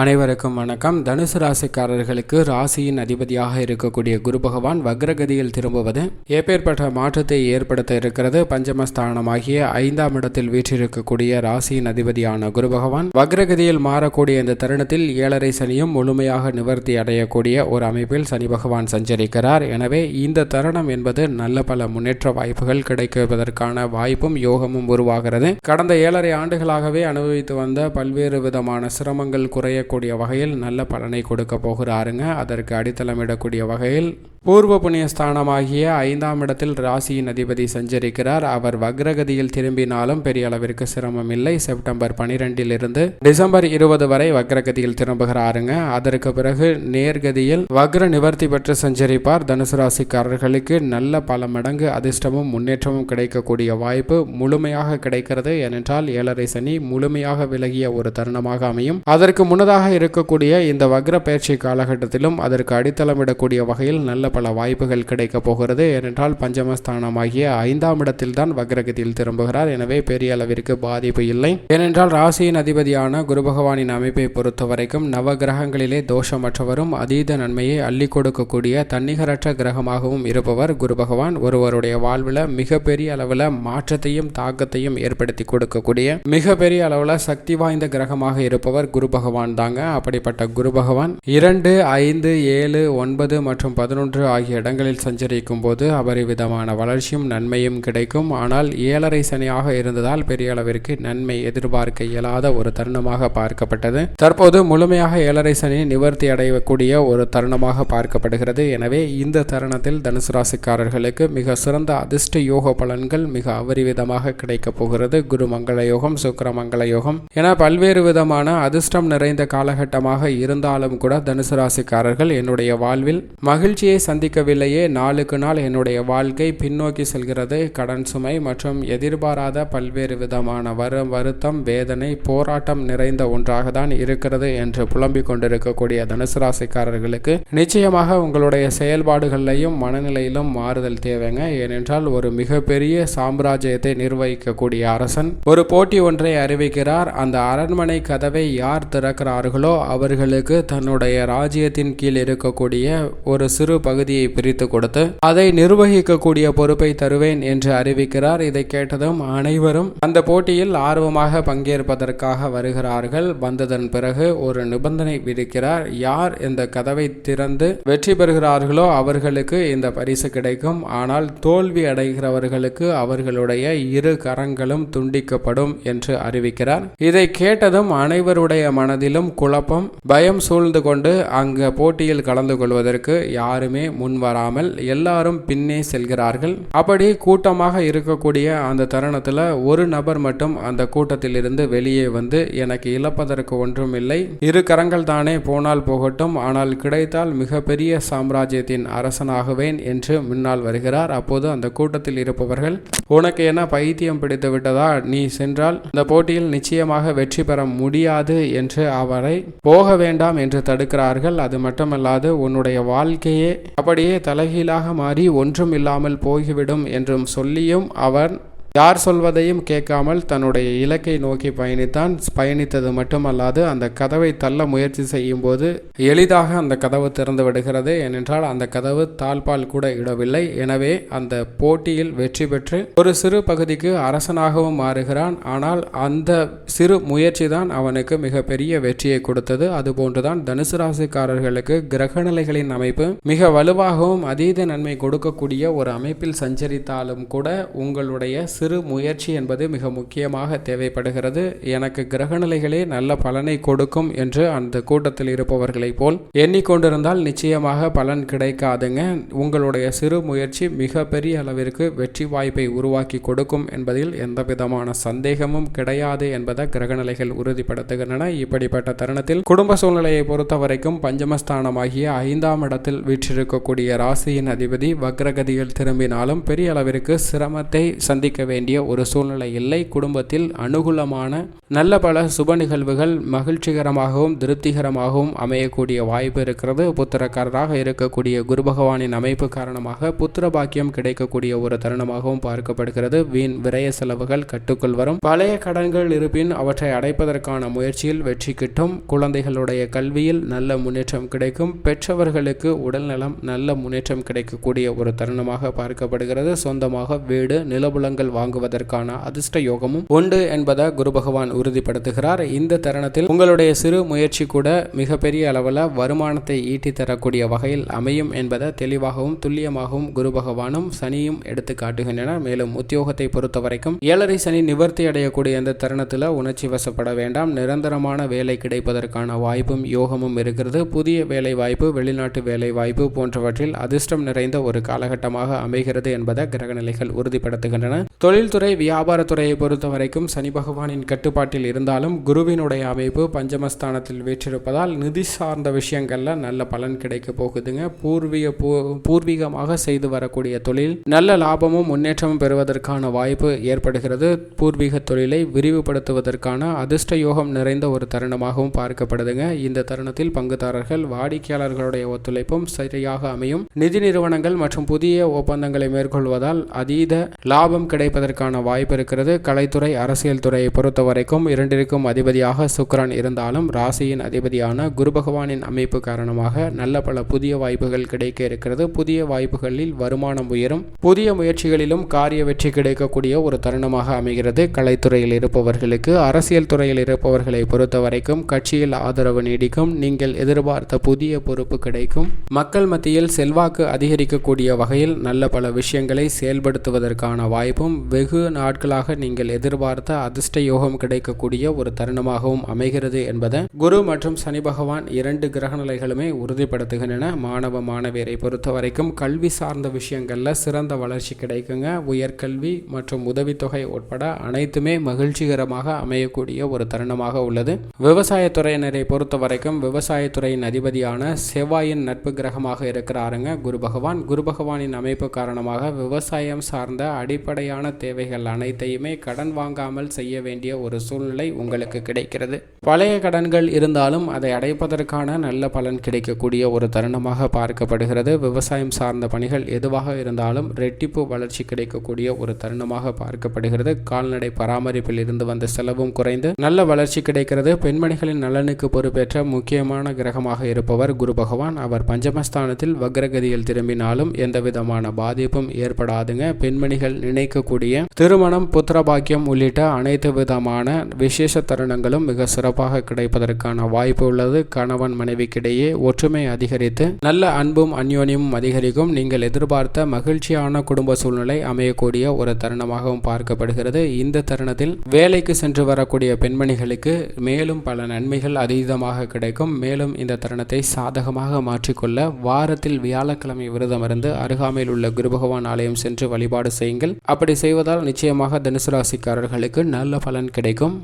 அனைவருக்கும் வணக்கம். தனுசு ராசிக்காரர்களுக்கு ராசியின் அதிபதியாக இருக்கக்கூடிய குரு பகவான் வக்ரகதியில் திரும்புவது எப்பேற்பட்ட மாற்றத்தை ஏற்படுத்த இருக்கிறது? பஞ்சமஸ்தானமாகிய ஐந்தாம் இடத்தில் வீற்றிருக்கக்கூடிய ராசியின் அதிபதியான குரு பகவான் வக்ரகதியில் மாறக்கூடிய இந்த தருணத்தில் ஏழரை சனியும் முழுமையாக நிவர்த்தி அடையக்கூடிய ஒரு அமைப்பில் சனி பகவான் சஞ்சரிக்கிறார். எனவே இந்த தருணம் என்பது நல்ல பல முன்னேற்ற வாய்ப்புகள் கிடைக்குவதற்கான வாய்ப்பும் யோகமும் உருவாகிறது. கடந்த ஏழரை ஆண்டுகளாகவே அனுபவித்து வந்த பல்வேறு விதமான சிரமங்கள் குறைய செய்யக்கூடிய வகையில் நல்ல பலனை கொடுக்க போகிறாருங்க. அதற்கு அடித்தளமிடக்கூடிய வகையில் பூர்வ புண்ணிய ஸ்தானமாகிய ஐந்தாம் இடத்தில் ராசியின் அதிபதி சஞ்சரிக்கிறார். அவர் வக்ரகதியில் திரும்பினாலும் பெரிய அளவிற்கு சிரமம் இல்லை செப்டம்பர் பனிரெண்டிலிருந்து டிசம்பர் இருபது வரை வக்ரகதியில் திரும்புகிறாருங்க. அதற்கு பிறகு நேர்கதியில் வக்ர நிவர்த்தி பெற்று சஞ்சரிப்பார். தனுசு ராசிக்காரர்களுக்கு நல்ல பல மடங்கு அதிர்ஷ்டமும் முன்னேற்றமும் கிடைக்கக்கூடிய வாய்ப்பு முழுமையாக கிடைக்கிறது. ஏனென்றால் ஏழரை சனி முழுமையாக விலகிய ஒரு தருணமாக அமையும். அதற்கு முன்னதாக இருக்கக்கூடிய இந்த வக்ர பயிற்சி காலகட்டத்திலும் அதற்கு அடித்தளமிடக்கூடிய வகையில் நல்ல பல வாய்ப்புகள் கிடைக்கப் போகிறது. ஏனென்றால் பஞ்சமஸ்தானமாகிய ஐந்தாம் இடத்தில் தான் வக்ரகதியில் திரும்புகிறார். எனவே பெரிய அளவிற்கு பாதிப்பு இல்லை. ஏனென்றால் ராசியின் அதிபதியான குரு பகவானின் அமைப்பை பொறுத்த வரைக்கும் நவ கிரகங்களிலே தோஷமற்றவரும் அதீத நன்மையை அள்ளி கொடுக்கக்கூடிய தன்னிகரற்ற கிரகமாகவும் இருப்பவர் குரு பகவான். ஒருவருடைய வாழ்வில் மிகப்பெரிய அளவில் மாற்றத்தையும் தாக்கத்தையும் ஏற்படுத்தி கொடுக்கக்கூடிய மிகப்பெரிய அளவில் சக்தி வாய்ந்த கிரகமாக இருப்பவர் குரு பகவான் தாங்க. அப்படிப்பட்ட குரு பகவான் இரண்டு ஐந்து ஏழு ஒன்பது மற்றும் பதினொன்று ஆகிய இடங்களில் சஞ்சரிக்கும் போது அபரிவிதமான வளர்ச்சியும் நன்மையும் கிடைக்கும். ஆனால் ஏழரை சனியாக இருந்ததால் பெரிய அளவிற்கு நன்மை எதிர்பார்க்க இயலாத ஒரு தருணமாக பார்க்கப்பட்டது. தற்போது முழுமையாக ஏழரை சனி நிவர்த்தி அடையக்கூடிய ஒரு தருணமாக பார்க்கப்படுகிறது. எனவே இந்த தருணத்தில் தனுசு ராசிக்காரர்களுக்கு மிக சிறந்த அதிர்ஷ்ட யோக பலன்கள் மிக அபரிவிதமாக கிடைக்கப் போகிறது. குரு மங்கள யோகம் சுக்கிர மங்கள யோகம். என பல்வேறு விதமான அதிர்ஷ்டம் நிறைந்த காலகட்டமாக இருந்தாலும் கூட தனுசு ராசிக்காரர்கள் என்னுடைய வாழ்வில் மகிழ்ச்சியை சந்திக்கவில்லையே நாளுக்கு நாள் என்னுடைய வாழ்க்கை பின்னோக்கி செல்கிறது. கடன் சுமை மற்றும் எதிர்பாராத பல்வேறு விதமான வரு வருத்தம் வேதனை போராட்டம் நிறைந்த ஒன்றாக தான் இருக்கிறது என்று புலம்பிக் கொண்டிருக்கக்கூடிய தனுசு ராசிக்காரர்களுக்கு நிச்சயமாக உங்களுடைய செயல்பாடுகளிலையும் மனநிலையிலும் மாறுதல் தேவைங்க. ஏனென்றால் ஒரு மிகப்பெரிய சாம்ராஜ்யத்தை நிர்வகிக்கக்கூடிய அரசன் ஒரு போட்டி ஒன்றை அறிவிக்கிறார். அந்த அரண்மனை கதவை யார் திறக்கிறார்களோ அவர்களுக்கு தன்னுடைய ராஜ்யத்தின் கீழ் இருக்கக்கூடிய ஒரு சிறு பகுதியை பிரித்து கொடுத்து அதை நிர்வகிக்கக்கூடிய பொறுப்பை தருவேன் என்று அறிவிக்கிறார். இதை கேட்டதும் அனைவரும் அந்த போட்டியில் ஆர்வமாக பங்கேற்பதற்காக வருகிறார்கள். வந்ததன் பிறகு ஒரு நிபந்தனை விதிக்கிறார். யார் இந்த கதவை திறந்து வெற்றி பெறுகிறார்களோ அவர்களுக்கு இந்த பரிசு கிடைக்கும். ஆனால் தோல்வி அடைகிறவர்களுக்கு அவர்களுடைய இரு கரங்களும் துண்டிக்கப்படும் என்று அறிவிக்கிறார். இதை கேட்டதும் அனைவருடைய மனதிலும் குழப்பம் பயம் சூழ்ந்து கொண்டு அங்கு போட்டியில் கலந்து கொள்வதற்கு யாருமே முன் வராமல் எல்லாரும் பின்னே செல்கிறார்கள். அப்படி கூட்டமாக இருக்கக்கூடிய அந்த தருணத்தில் ஒரு நபர் மட்டும் அந்த கூட்டத்திலிருந்து வெளியே வந்து எனக்கு இழப்பதற்கு ஒன்றும் இல்லை இரு கரங்கள் தானே போனால் போகட்டும். ஆனால் கிடைத்தால் மிகப்பெரிய சாம்ராஜ்யத்தின் அரசனாகுவேன் என்று முன்னால் வருகிறார். அப்போது அந்த கூட்டத்தில் இருப்பவர்கள் உனக்கு என்ன பைத்தியம் பிடித்து விட்டதா? நீ சென்றால் இந்த போட்டியில் நிச்சயமாக வெற்றி பெற முடியாது என்று அவரை போக வேண்டாம் என்று தடுக்கிறார்கள். அது மட்டுமல்லாது உன்னுடைய வாழ்க்கையே அப்படியே தலைகீழாக மாறி ஒன்றும் இல்லாமல் போய்விடும் என்றும் சொல்லியும் அவன் யார் சொல்வதையும் கேட்காமல் தன்னுடைய இலக்கை நோக்கி பயணித்தான். பயணித்தது மட்டுமல்லாது அந்த கதவை தள்ள முயற்சி செய்யும் போது எளிதாக அந்த கதவு திறந்து விடுகிறது. ஏனென்றால் அந்த கதவு தாழ்பால் கூட இடவில்லை. எனவே அந்த போட்டியில் வெற்றி பெற்று ஒரு சிறு பகுதிக்கு அரசனாகவும் மாறுகிறான். ஆனால் அந்த சிறு முயற்சி தான் அவனுக்கு மிகப்பெரிய வெற்றியை கொடுத்தது. அதுபோன்றுதான் தனுசு ராசிக்காரர்களுக்கு கிரகநிலைகளின் அமைப்பு மிக வலுவாகவும் அதீத நன்மை கொடுக்கக்கூடிய ஒரு அமைப்பில் சஞ்சரித்தாலும் கூட உங்களுடைய சிறு சிறு முயற்சி என்பது மிக முக்கியமாக தேவைப்படுகிறது. எனக்கு கிரகநிலைகளே நல்ல பலனை கொடுக்கும் என்று அந்த கூட்டத்தில் இருப்பவர்களைப் போல் எண்ணிக்கொண்டிருந்தால் நிச்சயமாக பலன் கிடைக்காதுங்க. உங்களுடைய சிறு முயற்சி மிகப்பெரிய அளவிற்கு வெற்றி வாய்ப்பை உருவாக்கி கொடுக்கும் என்பதில் எந்த விதமான சந்தேகமும் கிடையாது என்பதை கிரகநிலைகள் உறுதிப்படுத்துகின்றன. இப்படிப்பட்ட தருணத்தில் குடும்ப சூழ்நிலையை பொறுத்த வரைக்கும் பஞ்சமஸ்தானமாகிய ஐந்தாம் இடத்தில் வீற்றிருக்கக்கூடிய ராசியின் அதிபதி வக்ரகதியில் திரும்பினாலும் பெரிய அளவிற்கு சிரமத்தை சந்திக்கவே வேண்டிய ஒரு சூழ்நிலை இல்லை. குடும்பத்தில் அனுகூலமான நல்ல பல சுப நிகழ்வுகள் மகிழ்ச்சிகரமாகவும் திருப்திகரமாகவும் அமையக்கூடிய வாய்ப்பு இருக்கிறது. புத்திரக்காரராக இருக்கக்கூடிய குரு பகவானின் அமைப்பு காரணமாக புத்திர பாக்கியம் கிடைக்கக்கூடிய ஒரு தருணமாகவும் பார்க்கப்படுகிறது. வீண் விரய செலவுகள் கட்டுக்குள் வரும். பழைய கடன்கள் இருப்பின் அவற்றை அடைப்பதற்கான முயற்சியில் வெற்றி கிட்டும். குழந்தைகளுடைய கல்வியில் நல்ல முன்னேற்றம் கிடைக்கும். பெற்றவர்களுக்கு உடல்நலம் நல்ல முன்னேற்றம் கிடைக்கக்கூடிய ஒரு தருணமாக பார்க்கப்படுகிறது. சொந்தமாக வீடு நிலபுலங்கள் வாங்குவதற்கான அதிர்ஷ்ட யோகமும் உண்டு என்பதை குரு பகவான் உறுதிப்படுத்துகிறார். இந்த தருணத்தில் உங்களுடைய சிறு முயற்சி கூட மிகப்பெரிய அளவில் வருமானத்தை ஈட்டி தரக்கூடிய வகையில் அமையும் என்பதை தெளிவாகவும் துல்லியமாகவும் குரு பகவானும் சனியும் எடுத்து காட்டுகின்றன மேலும் உத்தியோகத்தை பொறுத்த வரைக்கும் ஏழரை சனி நிவர்த்தி அடையக்கூடிய இந்த தருணத்தில் உணர்ச்சி வசப்பட வேண்டாம். நிரந்தரமான வேலை கிடைப்பதற்கான வாய்ப்பும் யோகமும் இருக்கிறது. புதிய வேலை வாய்ப்பு வெளிநாட்டு வேலை வாய்ப்பு போன்றவற்றில் அதிர்ஷ்டம் நிறைந்த ஒரு காலகட்டமாக அமைகிறது என்பதை கிரகநிலைகள் உறுதிப்படுத்துகின்றன. தொழில்துறை வியாபாரத்துறையை பொறுத்த வரைக்கும் சனி பகவானின் கட்டுப்பாட்டில் இருந்தாலும் குருவினுடைய அமைப்பு பஞ்சமஸ்தானத்தில் வீற்றிருப்பதால் நிதி சார்ந்த விஷயங்களில் நல்ல பலன் கிடைக்க போகுதுங்க. பூர்வீக பூ- பூர்வீகமாக செய்து வரக்கூடிய தொழில் நல்ல லாபமும் முன்னேற்றமும் பெறுவதற்கான வாய்ப்பு ஏற்படுகிறது. பூர்வீக தொழிலை விரிவுபடுத்துவதற்கான அதிர்ஷ்ட யோகம் நிறைந்த ஒரு தருணமாகவும் பார்க்கப்படுதுங்க. இந்த தருணத்தில் பங்குதாரர்கள் வாடிக்கையாளர்களுடைய ஒத்துழைப்பும் சரியாக அமையும். நிதி நிறுவனங்கள் மற்றும் புதிய ஒப்பந்தங்களை மேற்கொள்வதால் அதீத லாபம் கிடைப்பதற்கான வாய்ப்பு இருக்கிறது. கலைத்துறை அரசியல் துறையை பொறுத்த வரைக்கும் இரண்டிற்கும் அதிபதியாக சுக்கிரன் இருந்தாலும் ராசியின் அதிபதியான குரு பகவானின் அமைப்பு காரணமாக நல்ல பல புதிய வாய்ப்புகள் கிடைக்க இருக்கிறது. புதிய வாய்ப்புகளில் வருமானம் உயரும். புதிய முயற்சிகளிலும் காரிய வெற்றி கிடைக்கக்கூடிய ஒரு தருணமாக அமைகிறது. கலைத்துறையில் இருப்பவர்களுக்கு அரசியல் துறையில் இருப்பவர்களை பொறுத்த வரைக்கும் கட்சியில் ஆதரவு நீடிக்கும். நீங்கள் எதிர்பார்த்த புதிய பொறுப்பு கிடைக்கும். மக்கள் மத்தியில் செல்வாக்கு அதிகரிக்கக்கூடிய வகையில் நல்ல பல விஷயங்களை செயல்படுத்துவதற்கான வாய்ப்பும் வெகு நாட்களாக நீங்கள் எதிர்பார்த்த அதிர்ஷ்ட யோகம் கிடைக்கக்கூடிய ஒரு தருணமாகவும் அமைகிறது என்பதை குரு மற்றும் சனி பகவான் இரண்டு கிரகநிலைகளுமே உறுதிப்படுத்துகின்றன. மாணவ மாணவியரை பொறுத்த வரைக்கும் கல்வி சார்ந்த விஷயங்களில் சிறந்த வளர்ச்சி கிடைக்குங்க. உயர்கல்வி மற்றும் உதவித்தொகை உட்பட அனைத்துமே மகிழ்ச்சிகரமாக அமையக்கூடிய ஒரு தருணமாக உள்ளது. விவசாயத்துறையினரை பொறுத்த வரைக்கும் விவசாயத்துறையின் அதிபதியான செவ்வாயின் நட்பு கிரகமாக இருக்கிறாருங்க குரு பகவான். குரு பகவானின் அமைப்பு காரணமாக விவசாயம் சார்ந்த அடிப்படையான தேவைகள் அனைத்தையுமே கடன் வாங்காமல் செய்ய வேண்டிய ஒரு சூழ்நிலை உங்களுக்கு கிடைக்கிறது. பழைய கடன்கள் இருந்தாலும் அதை அடைப்பதற்கான நல்ல பலன் கிடைக்கக்கூடிய ஒரு தருணமாக பார்க்கப்படுகிறது. விவசாயம் சார்ந்த பணிகள் எதுவாக இருந்தாலும் ரெட்டிப்பு வளர்ச்சி கிடைக்கக்கூடிய ஒரு தருணமாக பார்க்கப்படுகிறது. கால்நடை பராமரிப்பில் இருந்து வந்த செலவும் குறைந்து நல்ல வளர்ச்சி கிடைக்கிறது. பெண்மணிகளின் நலனுக்கு பொறுப்பேற்ற முக்கியமான கிரகமாக இருப்பவர் குரு பகவான். அவர் பஞ்சமஸ்தானத்தில் வக்ரகதியில் திரும்பினாலும் எந்தவிதமான பாதிப்பும் ஏற்படாதுங்க. பெண்மணிகள் நினைக்கக்கூடிய திருமணம் புத்திரபாக்கியம் உள்ளிட்ட அனைத்து விதமான விசேஷ தருணங்களும் மிக சிறப்பாக கிடைப்பதற்கான வாய்ப்பு உள்ளது. கணவன் மனைவிக்கிடையே ஒற்றுமை அதிகரித்து நல்ல அன்பும் அந்யோன்யமும் அதிகரிக்கும். நீங்கள் எதிர்பார்த்த மகிழ்ச்சியான குடும்ப சூழ்நிலை அமையக்கூடிய ஒரு தருணமாகவும் பார்க்கப்படுகிறது. இந்த தருணத்தில் வேலைக்கு சென்று வரக்கூடிய பெண்மணிகளுக்கு மேலும் பல நன்மைகள் அதீதமாக கிடைக்கும். மேலும் இந்த தருணத்தை சாதகமாக மாற்றிக்கொள்ள வாரத்தில் வியாழக்கிழமை விரதம் இருந்து அருகாமையில் உள்ள குரு பகவான் ஆலயம் சென்று வழிபாடு செய்யுங்கள். அப்படி செய்வதால் நிச்சயமாக தனுசு ராசிக்காரர்களுக்கு நல்ல பலன் கிடைக்கும்.